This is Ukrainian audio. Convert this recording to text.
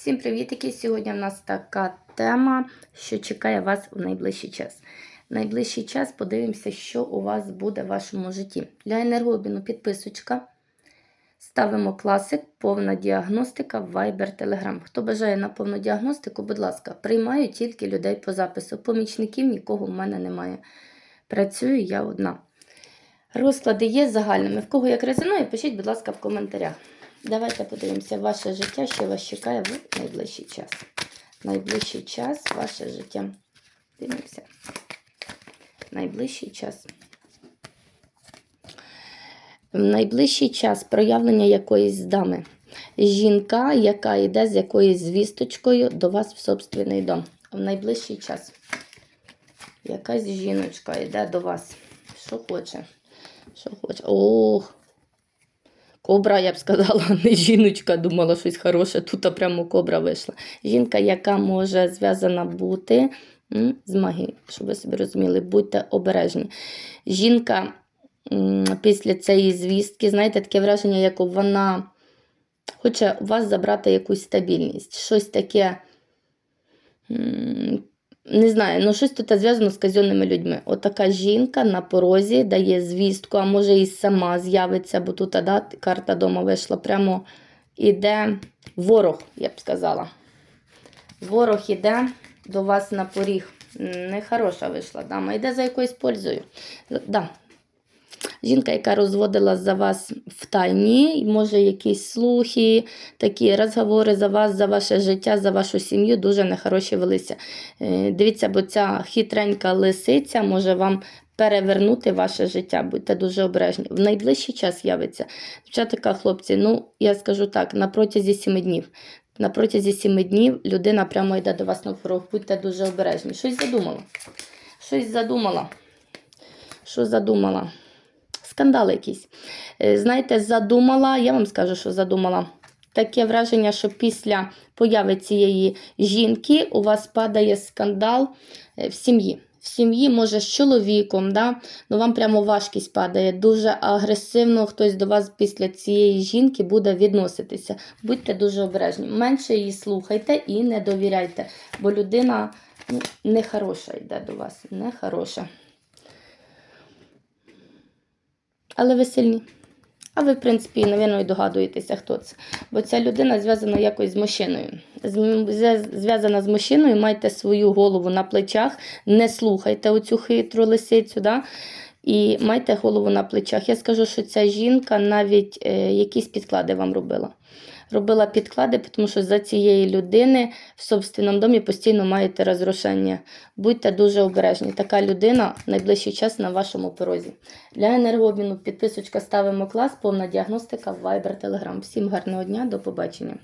Всім привітики! Сьогодні в нас така тема, що чекає вас в найближчий час. В найближчий час подивимося, що у вас буде в вашому житті. Для енергообміну підписочка. Ставимо класик, повна діагностика, Viber, Telegram. Хто бажає на повну діагностику, будь ласка, приймаю тільки людей по запису. Помічників нікого в мене немає. Працюю я одна. Розклади є загальними. В кого як резонує, пишіть, будь ласка, в коментарях. Давайте подивимося ваше життя, що вас чекає в найближчий час. Найближчий час, ваше життя. Дивимося. Найближчий час. В найближчий час проявлення якоїсь дами. Жінка, яка йде з якоюсь звісточкою до вас в собственний дом. В найближчий час. Якась жіночка йде до вас. Що хоче? Що хоче? Ох! Кобра, я б сказала, не жіночка, думала щось хороше. Тут прямо кобра вийшла. Жінка, яка може зв'язана бути з магією, щоб ви собі розуміли, будьте обережні. Жінка після цієї звістки, знаєте, таке враження, як вона хоче у вас забрати якусь стабільність. Щось таке. Не знаю, ну щось тут зв'язано з казенними людьми. Отака жінка на порозі дає звістку, а може і сама з'явиться, бо тут да, карта дома вийшла. Прямо іде ворог, я б сказала. Ворог іде до вас на поріг. Нехороша вийшла дама. Йде за якоюсь пользою. Да. Жінка, яка розводила за вас в тайні, може якісь слухи, такі розговори за вас, за ваше життя, за вашу сім'ю дуже нехороші велися. Е, Дивіться, бо ця хитренька лисиця може вам перевернути ваше життя. Будьте дуже обережні. В найближчий час явиться. Дівчатка, хлопці, ну я скажу так, на протязі сіми днів. На протязі сіми днів людина прямо йде до вас на порог. Будьте дуже обережні. Щось задумала. Щось задумала. Що задумала? Скандал якийсь. Е, Знаєте, задумала, я вам скажу, що задумала. Таке враження, що після появи цієї жінки у вас падає скандал е, в сім'ї. В сім'ї, може, з чоловіком, да? ну вам прямо важкість падає. Дуже агресивно хтось до вас після цієї жінки буде відноситися. Будьте дуже обережні. Менше її слухайте і не довіряйте, бо людина ну, нехороша йде до вас. Нехороша. Але ви сильні. А ви, в принципі, навірно, і догадуєтеся, хто це. Бо ця людина зв'язана якось з мужчиною. Зв'язана з мужчиною, майте свою голову на плечах, не слухайте оцю хитру лисицю. Да? І майте голову на плечах. Я скажу, що ця жінка навіть е, якісь підклади вам робила. Робила підклади, тому що за цієї людини в собственному домі постійно маєте розрушення. Будьте дуже обережні. Така людина в найближчий час на вашому порозі. Для енергообміну підписочка ставимо клас, повна діагностика, Viber, Telegram. Всім гарного дня, до побачення.